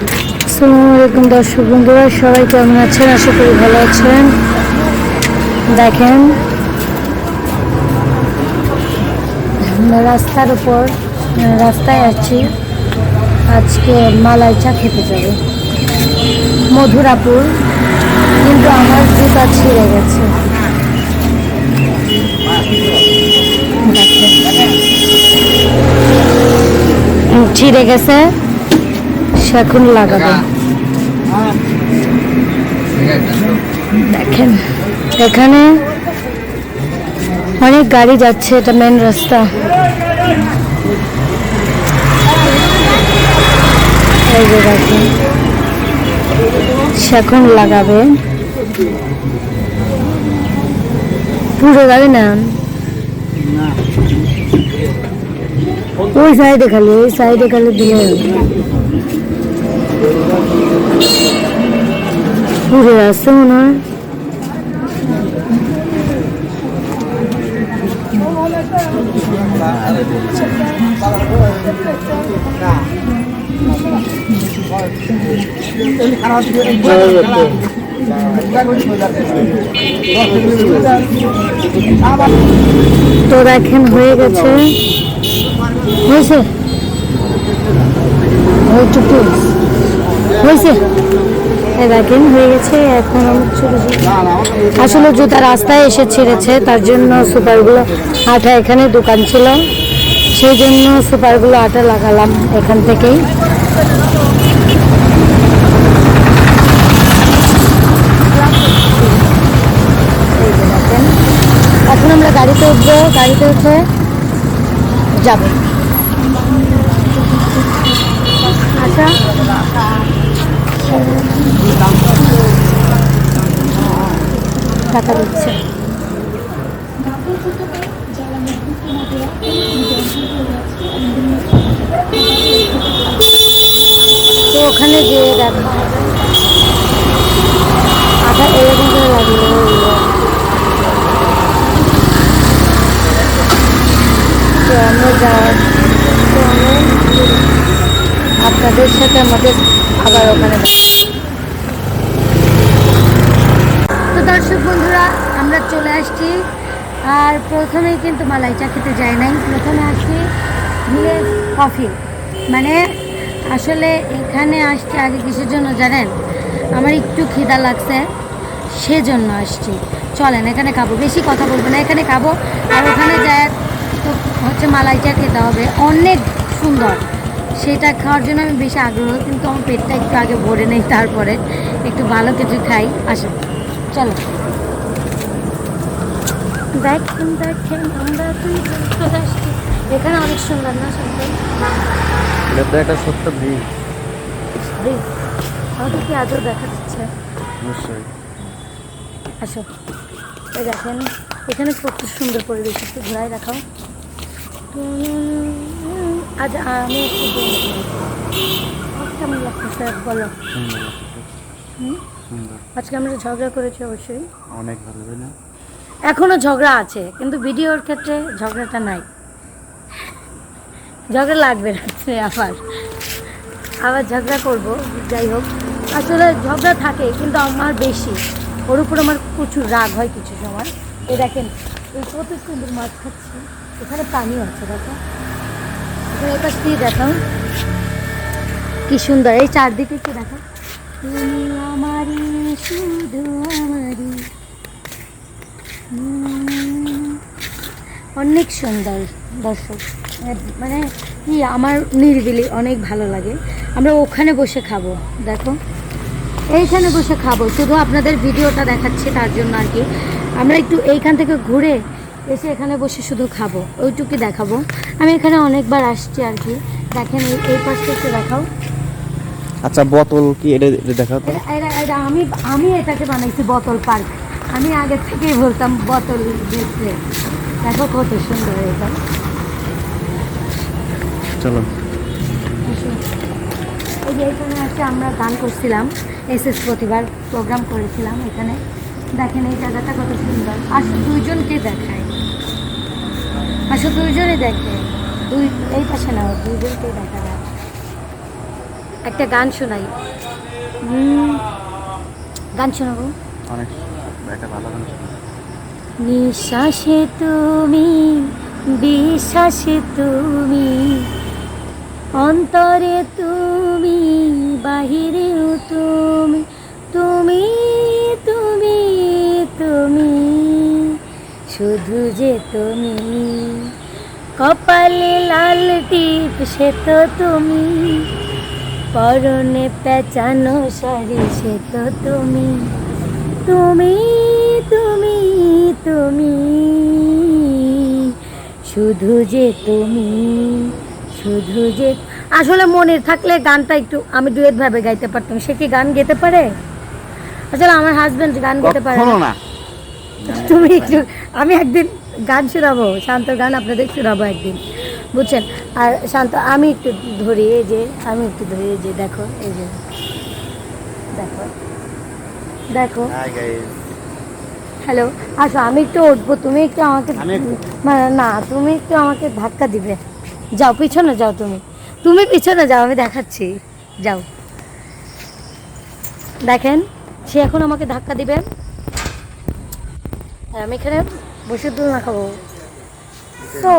আসসালামু আলাইকুম দর্শক বন্ধুরা, সবাই কেমন আছেন? আশা করি ভালো আছেন। দেখেন রাস্তার উপর রাস্তায় আছি। আজকে মালাই চা খেতে যাবে। মধুরাপুর। কিন্তু আমার জুতা ছিঁড়ে গেছে। ছিঁড়ে গেছে। সে লাগাবে দেখেন, এখানে অনেক গাড়ি যাচ্ছে, এটা মেন রাস্তা। এই লাগাবে। পুরো গাড়ি না? ওই সাইডে খালি, ওই সাইডে খালি দিলে পুরো রাস্তা মনে হয়। তো দেখেন হয়ে গেছে। হয়েছে? ওইটুকু হয়েছে? দেখেন, হয়ে গেছে এখন আসলে জুতা রাস্তায় এসে ছেড়েছে, তার জন্য সুপারগুলো আটা এখানে দোকান ছিল। সেই জন্য সুপারগুলো আটা লাগালাম এখান থেকেই। এখন আমরা গাড়িতে উঠবো, গাড়িতে উঠে যাব। আচ্ছা টাকা দিচ্ছে। তো ওখানে গিয়ে দেখো। আটা এরকম করে লাগল তো আমরা যাওয়ার আপনাদের সাথে আমাদের আবার ওখানে তো দর্শক বন্ধুরা, আমরা চলে আসছি। আর প্রথমেই কিন্তু মালাই চা খেতে যাই নাই। প্রথমে আসছি ভিলেজ কফি। মানে আসলে এখানে আসছি আগে কিসের জন্য জানেন? আমার একটু খিদা লাগছে, সেজন্য আসছি। চলেন, এখানে খাব। বেশি কথা বলব না, এখানে খাব। আর ওখানে যায় তো হচ্ছে মালাই চা খেতে হবে। অনেক সুন্দর। সেটা খাওয়ার জন্য আমি বেশি আগ্রহ কিন্তু আমার পেটটা একটু আগে ভরে নেই তারপরে একটু ভালো কিছু খাই আসুন চলো। দেখেন দেখেন আমরা আসছি। এখানে অনেক সুন্দর না সুন্দর এটা তো একটা সত্য ব্রিজ আমাদের কি আজও দেখা যাচ্ছে? অবশ্যই আসো। এই দেখেন এখানে কত সুন্দর পরিবেশ একটু ঘোরায় দেখাও। আজ আমি একটু। কেমন লাগতেছে বলো। আজকে আমরা ঝগড়া করেছি অবশ্যই। অনেক ভালো না? এখনও ঝগড়া আছে কিন্তু ভিডিওর ক্ষেত্রে ঝগড়াটা নাই। ঝগড়া লাগবে না আবার। আবার ঝগড়া করব যাই হোক। আসলে ঝগড়া থাকে কিন্তু আমার বেশি। ওর উপর আমার প্রচুর রাগ হয় কিছু সময়। এ দেখেন এই কত সুন্দর মাছ খাচ্ছি এখানে পানিও আছে দেখো। কি সুন্দর এই চারদিকে কি দেখো তুমি আমারই শুধু আমারই উম, অনেক সুন্দর দর্শক। মানে কি আমার নিরিবিলি অনেক ভালো লাগে। আমরা ওখানে বসে খাব দেখো। এইখানে বসে খাব শুধু আপনাদের ভিডিওটা দেখাচ্ছি তার জন্য আর কি। আমরা একটু এইখান থেকে ঘুরে এসে এখানে বসে শুধু খাব ওইটুকুই দেখাবো। আমি এখানে অনেকবার আসছি আর কি। দেখেন এই পাশটা একটু দেখাও। আচ্ছা বোতল কি এটা দেখাও তো। এটা আমি আমি এটাকে বানাইছি বোতল পার্ক। আমি আগে থেকেই বলতাম বোতল দেখতে দেখো কত সুন্দর এটা। চলো। এই যে এখানে আছে আমরা গান করছিলাম এস এস প্রতিবার প্রোগ্রাম করেছিলাম এখানে। দেখেন এই জায়গাটা কত সুন্দর। আর দুইজনকে দেখায়। আসো দুইজনে দেখে। দুই এই পাশে দুইজনকে দেখা একটা গান শোনাই। গান শোনাবো? অনেক একটা ভালো গান নিঃশ্বাসে তুমি বিশ্বাসে তুমি অন্তরে তুমি বাহিরেও তুমি তুমি তুমি তুমি। শুধু যে তুমি, কপালে লাল টিপ সে তো তুমি, পরনে পেঁচানো শাড়ি সে তো তুমি তুমি তুমি তুমি, শুধু যে তুমি, শুধু যে, আসলে মনে থাকলে গানটা একটু আমি ডুয়েট ভাবে গাইতে পারতাম, সে কি গান গেতে পারে আসলে আমার হাজবেন্ড গান গেতে পারে না। তুমি একটু আমি একদিন গান শোনাবো শান্ত গান আপনাদের শোনাবো একদিন বুঝছেন? আর শান্ত আমি একটু ধরি এই যে আমি একটু ধরি এই যে দেখো এই যে দেখো দেখো। হ্যালো আসো আমি একটু উঠবো তুমি একটু আমাকে না তুমি একটু আমাকে ধাক্কা দিবে। যাও পিছনে যাও তুমি। তুমি পিছনে যাও আমি দেখাচ্ছি। যাও। দেখেন সে এখন আমাকে ধাক্কা দিবে। আর আমি এখানে বসে দোলনা খাব। So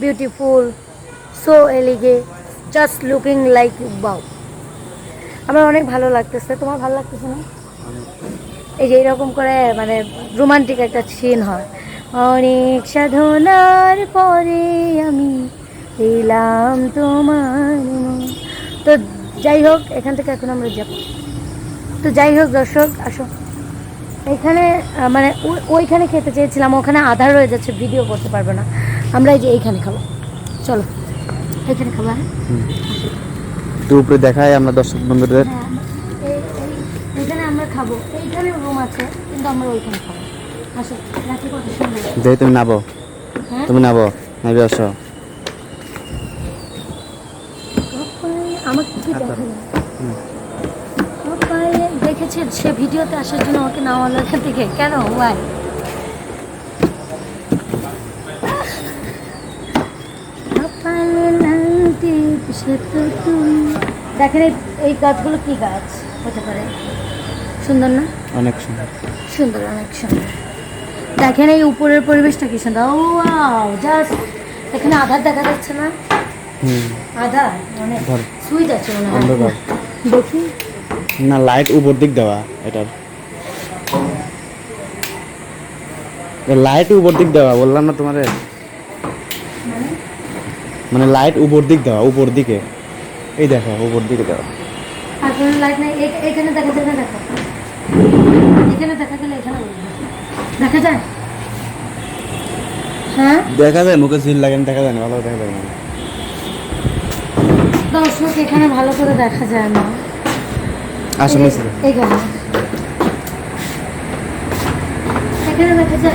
beautiful so elegant just looking like বাউ আমার অনেক ভালো লাগতেছে। তোমার ভালো লাগতেছে না? এই যে এরকম করে মানে রোমান্টিক একটা সিন হয়। অনেক সাধনার পরে আমি এলাম তোমার তো যাই হোক, এখান থেকে এখন আমরা যাব। তো যাই হোক, দর্শক, আসো। এখানে মানে ওইখানে খেতে চেয়েছিলাম ওখানে আধার রয়ে যাচ্ছে ভিডিও করতে পারব না। আমরা এই যে এইখানে খাব। চলো এখানে খাব হ্যাঁ? একটু উপরে দেখাই আমরা দর্শক বন্ধুদের। হ্যাঁ, এখানে আমরা খাব। এইখানে রুম আছে কিন্তু আমরা ওইখানে খাব আসো রাতে কত সুন্দর। দেখি তুমি নাবো। হ্যাঁ? তুমি নাবো নাবি আসো। আমাকে কি। দেখেছেন সে ভিডিওতে আসার জন্য আমাকে নামালো এখান থেকে? কেন? ওয়াই দেখেন এই- এই গাছগুলো কি গাছ? হতে পারে। সুন্দর না? অনেক সুন্দর। সুন্দর অনেক সুন্দর। দেখেন এই উপরের পরিবেশটা কি সুন্দর। ও জাস্ট এখানে আধার দেখা যাচ্ছে না? আধার? মানে সুইচ আছে মনে হয়। দেখি। না লাইট উপর দিক দেওয়া এটার। লাইট উপর দিক দেওয়া বললাম না তোমারে? মানে লাইট উপর দিক দেওয়া উপর দিকে। এই দেখো উপর দিকে দেওয়া। লাইট নেই এখানে দেখা যায় না এখানে দেখা গেলে এখানে দেখা যায়? হ্যাঁ? দেখা যায় মুখে সিল লাগে না, দেখা যায় না ভালো দেখা যায় না। দর্শক এখানে ভালো করে দেখা যায় না। আসো এই- এখানে দেখা যায়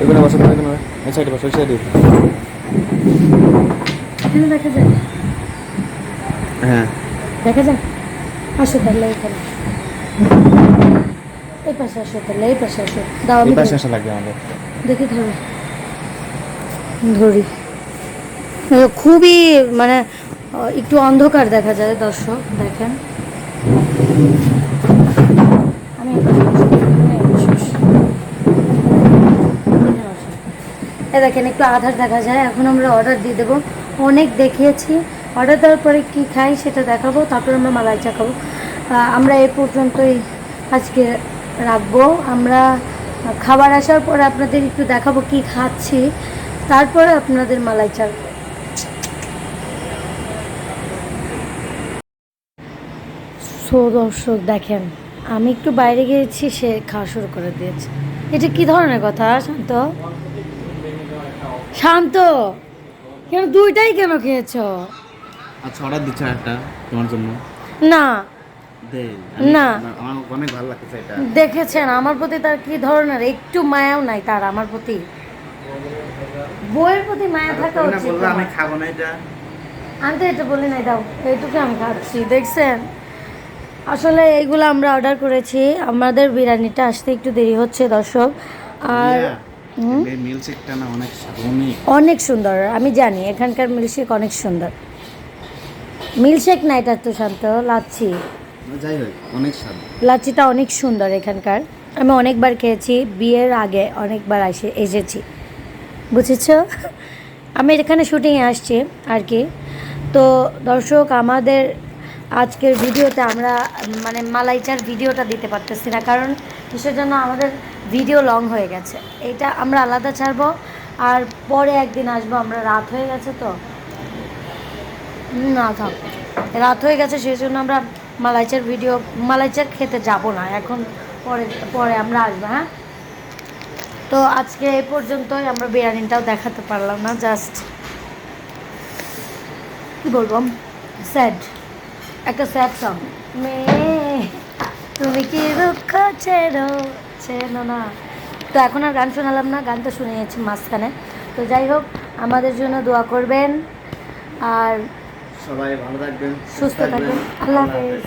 এখানে বসো এখানে বসো। এই সাইডে বসো সাইডে এখানে দেখা যায় হ্যাঁ। দেখা যায়? আসো তাহলে এখানে। এই পাশে আসো তাহলে এই পাশে আসো। দাও আমি এই পাশে আসা লাগবে আমাদের। দেখি ধরো। ধরি। খুবই মানে একটু অন্ধকার দেখা যায়, দর্শক, দেখেন। আমি দেখেন, একটু আধার দেখা যায়, এখন আমরা অর্ডার দিয়ে দেবো। অনেক দেখিয়েছি। অর্ডার দেওয়ার পরে কী খাই সেটা দেখাবো, তারপর আমরা মালাই চা খাব। আমরা এ পর্যন্তই আজকে রাখব। আমরা খাবার আসার পরে আপনাদের একটু দেখাবো কি খাচ্ছি, তারপরে আপনাদের মালাই চা সো দর্শক দেখেন আমি একটু বাইরে গিয়েছি সে খাওয়া শুরু করে দিয়েছে। এটা কি ধরনের কথা শান্ত? শান্ত! কেন দুইটাই কেন খেয়েছ? আচ্ছা অর্ডার দিচ্ছ একটা তোমার জন্য। না। না। অনেক ভালো লাগছে এটা। দেখেছেন আমার প্রতি তার কি ধরনের? একটু মায়াও নাই তার আমার প্রতি। বইয়ের প্রতি মায়া থাকা উচিত আমি খাব না এটা। আমি তো এটা বলি নাই দাও এইটুকু আমি খাচ্ছি দেখছেন? আসলে এইগুলো আমরা অর্ডার করেছি। আমাদের বিরিয়ানিটা আসতে একটু দেরি হচ্ছে দর্শক। আর অনেক সুন্দর। আমি জানি এখানকার মিল্কশেক অনেক সুন্দর। মিল্কশেক না এটা তো শান্ত লাচ্ছি। লাচ্ছিটা অনেক সুন্দর এখানকার। আমি অনেকবার খেয়েছি বিয়ের আগে অনেকবার এসে এসেছি। বুঝেছ? আমি এখানে শুটিংয়ে আসছি আর কি। তো দর্শক আমাদের আজকের ভিডিওতে আমরা মানে মালাইচার ভিডিওটা দিতে পারতেছি না, কারণ কিসের জন্য আমাদের ভিডিও লং হয়ে গেছে। এটা আমরা আলাদা ছাড়বো, আর পরে একদিন আসব, আমরা রাত হয়ে গেছে তো। না, থাক, রাত হয়ে গেছে, সেই জন্য আমরা মালাইচার ভিডিও, মালাইচার খেতে যাব না, এখন পরে পরে আমরা আসব হ্যাঁ? তো আজকে এই পর্যন্তই, আমরা বিরিয়ানিটাও দেখাতে পারলাম না জাস্ট কি বলব স্যাড একটা স্যাড সং মেয়ে তুমি কি দুঃখ ছেড়ো? ছেড়ো না। তো এখন আর গান শোনালাম না গান তো শুনিয়েছি মাঝখানে। তো যাই হোক আমাদের জন্য দোয়া করবেন। আর সবাই ভালো থাকবেন সুস্থ থাকবেন। আল্লাহ হাফেজ।